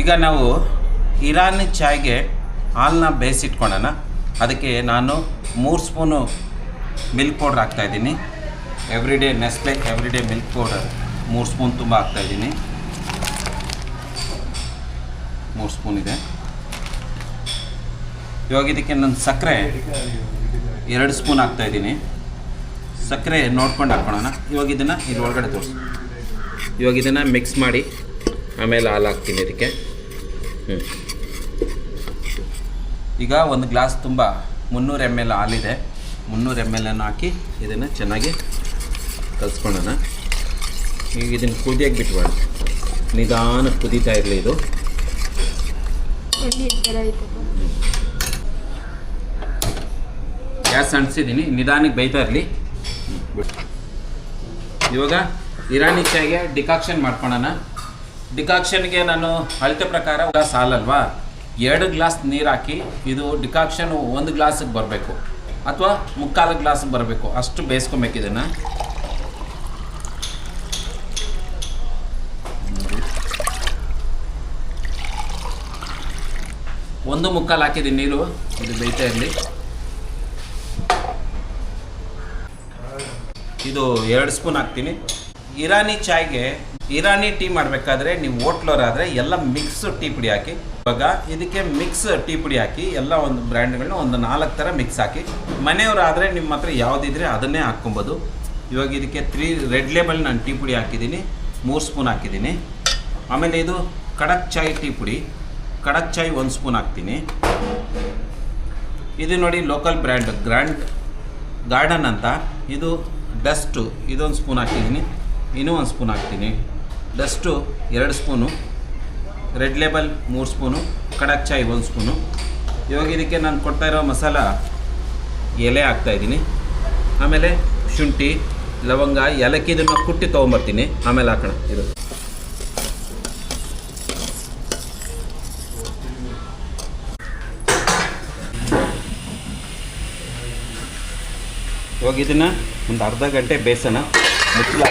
ಈಗ ನಾವು ಇರಾನಿ ಚಾಯ್ಗೆ ಹಾಲನ್ನ ಬೇಯಿಸಿಟ್ಕೊಳ್ಳೋಣ. ಅದಕ್ಕೆ ನಾನು ಮೂರು ಸ್ಪೂನು ಮಿಲ್ಕ್ ಪೌಡ್ರ್ ಹಾಕ್ತಾಯಿದ್ದೀನಿ Everyday Nestle Everyday milk powder ಮೂರು ಸ್ಪೂನ್ ತುಂಬ ಹಾಕ್ತಾಯಿದ್ದೀನಿ ಮೂರು ಸ್ಪೂನ್ ಇದೆ. ಇವಾಗ ಇದಕ್ಕೆ ನಾನು ಸಕ್ಕರೆ ಎರಡು ಸ್ಪೂನ್ ಹಾಕ್ತಾಯಿದ್ದೀನಿ ಸಕ್ಕರೆ ನೋಡ್ಕೊಂಡು ಹಾಕ್ಕೊಳ್ಳೋಣ. ಇವಾಗ ಇದನ್ನು ಇದ್ರೊಳಗಡೆ ತೋರಿಸಿ. ಇವಾಗ ಇದನ್ನು ಮಿಕ್ಸ್ ಮಾಡಿ ಆಮೇಲೆ ಹಾಲು ಹಾಕ್ತೀನಿ ಇದಕ್ಕೆ. ಹ್ಞೂ ಈಗ ಒಂದು ಗ್ಲಾಸ್ ತುಂಬ ಮುನ್ನೂರು ಎಂ ಎಲ್ ಹಾಲಿದೆ. ಮುನ್ನೂರು ಎಂ ಎಲ್ ಅನ್ನು ಹಾಕಿ ಇದನ್ನು ಚೆನ್ನಾಗಿ ಕಲಿಸ್ಕೊಳ್ಳೋಣ. ಈಗ ಇದನ್ನು ಕುದಿಯೋಕ್ಕೆ ಬಿಟ್ಬೇಡ ನಿಧಾನ ಕುದೀತಾ ಇರಲಿ ಇದು. ಗ್ಯಾಸ್ ಅಂಟಿಸಿದ್ದೀನಿ. ನಿಧಾನಕ್ಕೆ ಬೈತಾ ಇರಲಿ. ಇವಾಗ ಇರಾನಿ ಚಾಯ್ಗೆ ಡಿಕಾಕ್ಷನ್ ಮಾಡ್ಕೊಳ್ಳೋಣ. ಡಿಕಾಕ್ಷನ್ಗೆ ನಾನು ಅಳತೆ ಪ್ರಕಾರ ಗ್ಲಾಸ್ ಹಾಲಲ್ವಾ? ಎರಡು ಗ್ಲಾಸ್ ನೀರು ಹಾಕಿ ಇದು ಡಿಕಾಕ್ಷನ್ ಒಂದು ಗ್ಲಾಸಿಗೆ ಬರಬೇಕು. ಅಥವಾ ಮುಕ್ಕಾಲು ಗ್ಲಾಸಿಗೆ ಬರಬೇಕು. ಅಷ್ಟು ಬೇಯಿಸ್ಕೊಬೇಕು ಇದನ್ನು. ಒಂದು ಮುಕ್ಕಾಲು ಹಾಕಿದ್ದೀನಿ ನೀರು. ಇದು ಬೇಯ್ತಾ ಇರಲಿ. ಇದು ಎರಡು ಸ್ಪೂನ್ ಹಾಕ್ತೀನಿ. ಇರಾನಿ ಚಾಯ್ಗೆ ಇರಾನಿ ಟೀ ಮಾಡಬೇಕಾದ್ರೆ ನೀವು ಹೋಟ್ಲವರಾದರೆ ಎಲ್ಲ ಮಿಕ್ಸ್ ಟೀ ಪುಡಿ ಹಾಕಿ. ಇವಾಗ ಇದಕ್ಕೆ ಮಿಕ್ಸ್ ಟೀ ಪುಡಿ ಹಾಕಿ, ಎಲ್ಲ ಒಂದು ಬ್ರ್ಯಾಂಡ್ಗಳನ್ನ ಒಂದು ನಾಲ್ಕು ಥರ ಮಿಕ್ಸ್ ಹಾಕಿ. ಮನೆಯವರಾದರೆ ನಿಮ್ಮ ಹತ್ರ ಯಾವುದಿದ್ರೆ ಅದನ್ನೇ ಹಾಕ್ಕೊಬೋದು. ಇವಾಗ ಇದಕ್ಕೆ ತ್ರೀ ರೆಡ್ ಲೇಬಲ್ ನಾನು ಟೀ ಪುಡಿ ಹಾಕಿದ್ದೀನಿ, ಮೂರು ಸ್ಪೂನ್ ಹಾಕಿದ್ದೀನಿ. ಆಮೇಲೆ ಇದು ಕಡಕ್ ಚಾಯ್ ಟೀ ಪುಡಿ. ಕಡಕ್ ಚಾಯ್ ಒಂದು ಸ್ಪೂನ್ ಹಾಕ್ತೀನಿ. ಇದು ನೋಡಿ ಲೋಕಲ್ ಬ್ರ್ಯಾಂಡ್, ಗ್ರ್ಯಾಂಡ್ ಗಾರ್ಡನ್ ಅಂತ. ಇದು ಡಸ್ಟು ಇದೊಂದು ಸ್ಪೂನ್ ಹಾಕಿದ್ದೀನಿ. ಇನ್ನೂ ಒಂದು ಸ್ಪೂನ್ ಹಾಕ್ತೀನಿ. ಡಸ್ಟು ಎರಡು ಸ್ಪೂನು, ರೆಡ್ ಲೇಬಲ್ ಮೂರು ಸ್ಪೂನು, ಕಡಕ್ ಚಾಯ್ ಒಂದು ಸ್ಪೂನು. ಇವಾಗ ಇದಕ್ಕೆ ನಾನು ಕೊಡ್ತಾ ಇರೋ ಮಸಾಲ ಎಲೆ ಹಾಕ್ತಾಯಿದ್ದೀನಿ ಆಮೇಲೆ ಶುಂಠಿ, ಲವಂಗ, ಏಲಕ್ಕಿ ಇದನ್ನು ಕುಟ್ಟಿ ತೊಗೊಂಬರ್ತೀನಿ. ಆಮೇಲೆ ಹಾಕೋಣ, ಇದು. ಇವಾಗ ಇದನ್ನು ಒಂದು ಅರ್ಧ ಗಂಟೆ ಬೇಯಿಸೋಣ. ಮುಚ್ಚಲು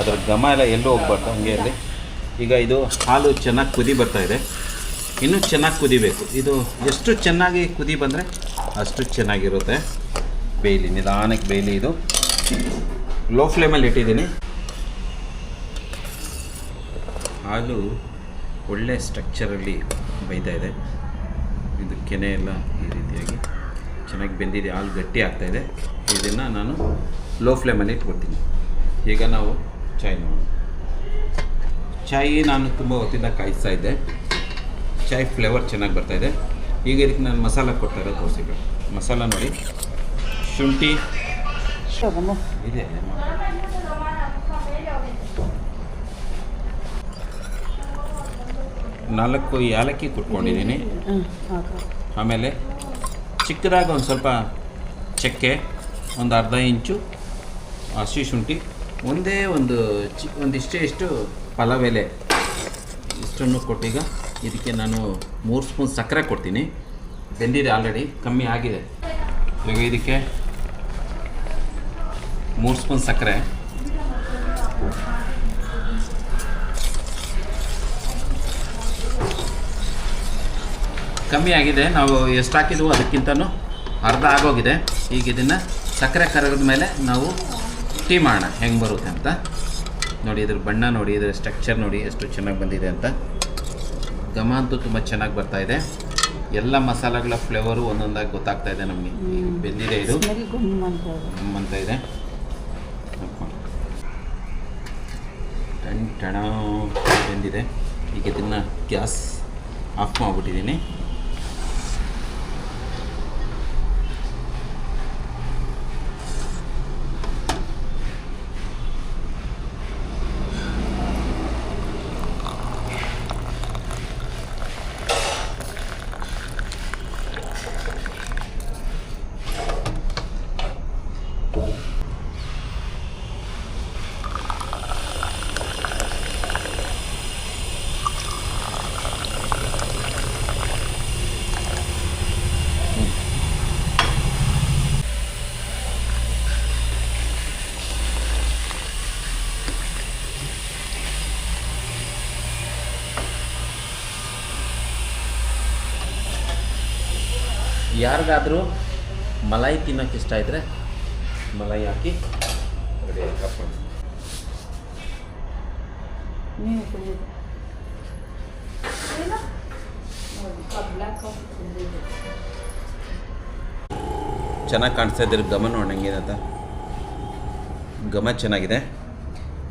ಅದರ ಘಮ ಎಲ್ಲ ಎಲ್ಲೂ ಹೋಗ್ಬಾರ್ದು, ಹಂಗೆ ಇರಲಿ. ಈಗ ಇದು ಹಾಲು ಚೆನ್ನಾಗಿ ಕುದಿ ಬರ್ತಾ ಇದೆ. ಇನ್ನೂ ಚೆನ್ನಾಗಿ ಕುದಿಬೇಕು. ಇದು ಎಷ್ಟು ಚೆನ್ನಾಗಿ ಕುದಿ ಬಂದರೆ ಅಷ್ಟು ಚೆನ್ನಾಗಿರುತ್ತೆ. ಬೇಯಲಿ, ನಿಧಾನಕ್ಕೆ ಬೇಯಲಿ ಇದು. ಲೋ ಫ್ಲೇಮಲ್ಲಿ ಇಟ್ಟಿದ್ದೀನಿ. ಹಾಲು ಒಳ್ಳೆ ಸ್ಟ್ರಕ್ಚರಲ್ಲಿ ಬೈತಾ ಇದೆ. ಇದು ಕೆನೆ ಎಲ್ಲ ಈ ರೀತಿಯಾಗಿ ಚೆನ್ನಾಗಿ ಬೆಂದಿದೆ, ಹಾಲು ಗಟ್ಟಿ ಆಗ್ತಾಯಿದೆ ಇದೆ. ಇದನ್ನು ನಾನು ಲೋ ಫ್ಲೇಮಲ್ಲಿ ಇಟ್ಕೊಡ್ತೀನಿ. ಈಗ ನಾವು ಚಾಯ್ ನೋಡೋಣ. ಚಾಯ್ ನಾನು ತುಂಬ ಹೊತ್ತಿಂದ ಕಾಯಿಸ್ತಾ ಇದ್ದೆ. ಚಾಯ್ ಫ್ಲೇವರ್ ಚೆನ್ನಾಗಿ ಬರ್ತಾ ಇದೆ. ಈಗ ಇದಕ್ಕೆ ನಾನು ಮಸಾಲ ಇರೋದು ತೋರಿಸಿದ್ರು ಮಸಾಲ ನೋಡಿ. ಶುಂಠಿ. ಇದೆ. ನಾಲ್ಕು ಏಲಕ್ಕಿ ಕುಟ್ಕೊಂಡಿದ್ದೀನಿ. ಆಮೇಲೆ ಚಿಕ್ಕದಾಗಿ ಒಂದು ಸ್ವಲ್ಪ ಚಕ್ಕೆ, ಒಂದು ಅರ್ಧ ಇಂಚು ಹಸಿ ಶುಂಠಿ ಒಂದೇ ಒಂದು ಚಿ, ಒಂದಿಷ್ಟೇ ಇಷ್ಟು ಪಲಾವ್ ಎಲೆ ಇಷ್ಟನ್ನು ಕೊಟ್ಟೀಗ ಇದಕ್ಕೆ ನಾನು ಮೂರು ಸ್ಪೂನ್ ಸಕ್ಕರೆ ಕೊಡ್ತೀನಿ. ಬೆಂದಿದೆ ಆಲ್ರೆಡಿ ಕಮ್ಮಿ ಆಗಿದೆ. ಇವಾಗ ಇದಕ್ಕೆ ಮೂರು ಸ್ಪೂನ್ ಸಕ್ಕರೆ. ಕಮ್ಮಿ ಆಗಿದೆ, ನಾವು ಎಷ್ಟು ಹಾಕಿದ್ವು ಅದಕ್ಕಿಂತನೂ ಅರ್ಧ ಆಗೋಗಿದೆ. ಈಗ ಇದನ್ನು ಸಕ್ಕರೆ ಕರಗದ ಮೇಲೆ ನಾವು ಟೀ ಮಾಡೋಣ ಹೆಂಗೆ ಬರುತ್ತೆ ಅಂತ. ನೋಡಿ ಇದ್ರ ಬಣ್ಣ ನೋಡಿ ಇದ್ರ ಸ್ಟ್ರಕ್ಚರ್ ನೋಡಿ ಎಷ್ಟು ಚೆನ್ನಾಗಿ ಬಂದಿದೆ ಅಂತ. ಘಮ ಅಂತೂ ತುಂಬ ಚೆನ್ನಾಗಿ ಬರ್ತಾ ಇದೆ. ಎಲ್ಲ ಮಸಾಲೆಗಳ ಫ್ಲೇವರು ಒಂದೊಂದಾಗಿ ಗೊತ್ತಾಗ್ತಾ ಇದೆ ನಮಗೆ. ಬೆಂದಿದೆ ಇದು. ಗುಮ್ ಅಂತ ಇದೆ. ಟಣ್ ಟಣ ಬೆಂದಿದೆ. ಈಗ ಇದನ್ನು ಗ್ಯಾಸ್ ಆಫ್ ಮಾಡಿಬಿಟ್ಟಿದ್ದೀನಿ. ಯಾರಿಗಾದರೂ ಮಲಾಯಿ ತಿನ್ನೋಕೆ ಇಷ್ಟ ಇದ್ದರೆ ಮಲಾಯಿ ಹಾಕಿ ಚೆನ್ನಾಗಿ ಕಾಣಿಸ್ತಾ ಇದ್ದೀರಿ ಗಮ ನೋಡಿ ಅಂತ ಗಮ ಚೆನ್ನಾಗಿದೆ.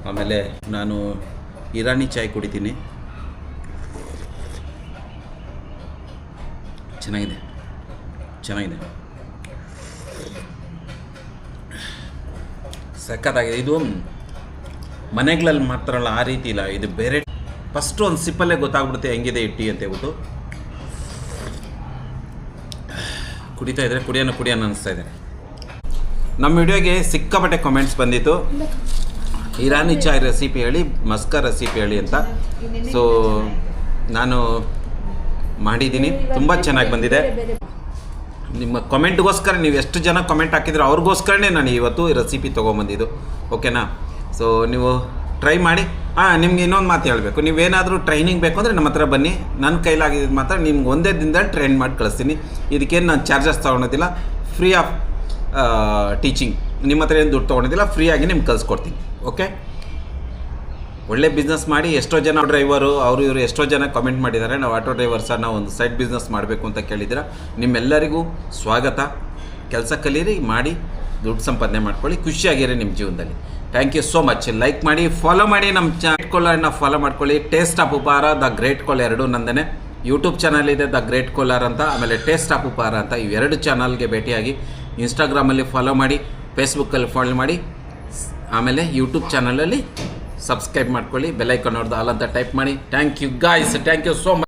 ಆಮೇಲೆ ನಾನು ಇರಾನಿ ಚಾಯ್ ಕುಡಿತೀನಿ. ಚೆನ್ನಾಗಿದೆ. ಚೆನ್ನಾಗಿದೆ. ಸಖತ್ತಾಗಿದೆ. ಇದು ಮನೆಗಳಲ್ಲಿ ಮಾಡ್ತಾರಲ್ಲ ಆ ರೀತಿ ಇಲ್ಲ. ಇದು ಬೇರೆ ಫಸ್ಟು ಒಂದು ಸಿಪ್ಪಲ್ಲೇ ಗೊತ್ತಾಗ್ಬಿಡುತ್ತೆ ಹೆಂಗಿದೆ ಇಟ್ಟಿ ಅಂತ ಹೇಳ್ಬಿಟ್ಟು. ಕುಡಿತಾ ಇದ್ರೆ ಕುಡಿಯೋಣ ಕುಡಿಯೋಣ ಅನಿಸ್ತಾ ಇದೆ. ನಮ್ಮ ವಿಡಿಯೋಗೆ ಸಿಕ್ಕಾಪಟ್ಟೆ ಕಾಮೆಂಟ್ಸ್ ಬಂದಿತ್ತು. ಇರಾನಿ ಚಾಯ್ ರೆಸಿಪಿ ಹೇಳಿ ಮಸ್ಕ ರೆಸಿಪಿ ಹೇಳಿ ಅಂತ. ಸೊ ನಾನು ಮಾಡಿದ್ದೀನಿ. ತುಂಬ ಚೆನ್ನಾಗಿ ಬಂದಿದೆ. ನಿಮ್ಮ ಕಮೆಂಟ್ಗೋಸ್ಕರ ನೀವು ಎಷ್ಟು ಜನ ಕಮೆಂಟ್ ಹಾಕಿದ್ರು ಅವ್ರಿಗೋಸ್ಕರನೇ ನಾನು ಇವತ್ತು ರೆಸಿಪಿ ತೊಗೊಂಬಂದಿದ್ದು. ಓಕೆನಾ ಸೊ ನೀವು ಟ್ರೈ ಮಾಡಿ. ಹಾಂ, ನಿಮ್ಗೆ ಇನ್ನೊಂದು ಮಾತು ಹೇಳಬೇಕು. ನೀವೇನಾದರೂ ಟ್ರೈನಿಂಗ್ ಬೇಕು ಅಂದರೆ ನಮ್ಮ ಹತ್ರ ಬನ್ನಿ. ನನ್ನ ಕೈಲಾಗಿದ್ದು ಮಾತ್ರ ನಿಮ್ಗೆ ಒಂದೇ ದಿನದಲ್ಲಿ ಟ್ರೈನ್ ಮಾಡಿ ಕಳಿಸ್ತೀನಿ. ಇದಕ್ಕೇನು ನಾನು ಚಾರ್ಜಸ್ ತೊಗೊಳೋದಿಲ್ಲ ಫ್ರೀ ಆಫ್ ಟೀಚಿಂಗ್ ನಿಮ್ಮ ಹತ್ರ ಏನು ದುಡ್ಡು ತೊಗೊಳೋದಿಲ್ಲ ಫ್ರೀಯಾಗಿ ನಿಮ್ಗೆ ಕಲಿಸ್ಕೊಡ್ತೀನಿ ಓಕೆ ಒಳ್ಳೆ ಬಿಸ್ನೆಸ್ ಮಾಡಿ ಎಷ್ಟೋ ಜನ ಡ್ರೈವರು ಅವರು ಇವರು ಎಷ್ಟೋ ಜನ ಕಮೆಂಟ್ ಮಾಡಿದ್ದಾರೆ. ನಾವು ಆಟೋ ಡ್ರೈವರ್ ಸರ್ ನಾವು ಒಂದು ಸೈಡ್ ಬಿಸ್ನೆಸ್ ಮಾಡಬೇಕು ಅಂತ ಕೇಳಿದ್ದೀರಾ. ನಿಮ್ಮೆಲ್ಲರಿಗೂ ಸ್ವಾಗತ. ಕೆಲಸ ಕಲೀರಿ, ಮಾಡಿ, ದುಡ್ಡು ಸಂಪಾದನೆ ಮಾಡ್ಕೊಳ್ಳಿ, ಖುಷಿಯಾಗಿರಿ ನಿಮ್ಮ ಜೀವನದಲ್ಲಿ. Thank you so much like ಮಾಡಿ ಫಾಲೋ ಮಾಡಿ ನಮ್ಮ ಚಾಟ್ ಕೋಲಾರನ್ನ ಫಾಲೋ ಮಾಡ್ಕೊಳ್ಳಿ. ಟೇಸ್ಟ್ ಆಫ್ ಉಪಹಾರ ದ ಗ್ರೇಟ್ ಕೋಲ್ ಎರಡು ನಂದನೆ. ಯೂಟ್ಯೂಬ್ ಚಾನಲ್ ಇದೆ ದ ಗ್ರೇಟ್ ಕೋಲಾರ್ ಅಂತ. ಆಮೇಲೆ ಟೇಸ್ಟ್ ಆಫ್ ಉಪಹಾರ ಅಂತ. ಇವೆರಡು ಚಾನಲ್ಗೆ ಭೇಟಿಯಾಗಿ ಇನ್ಸ್ಟಾಗ್ರಾಮಲ್ಲಿ ಫಾಲೋ ಮಾಡಿ ಫೇಸ್ಬುಕ್ಕಲ್ಲಿ ಫಾಲೋ ಮಾಡಿ, ಆಮೇಲೆ ಯೂಟ್ಯೂಬ್ ಚಾನಲಲ್ಲಿ ಸಬ್ಸ್ಕ್ರೈಬ್ ಮಾಡ್ಕೊಳ್ಳಿ ಬೆಲ್ಲೈಕನ್ ಅವ್ರದ್ದು ಆಲ್ ಅಂತ ಟೈಪ್ ಮಾಡಿ. Thank you guys thank you so much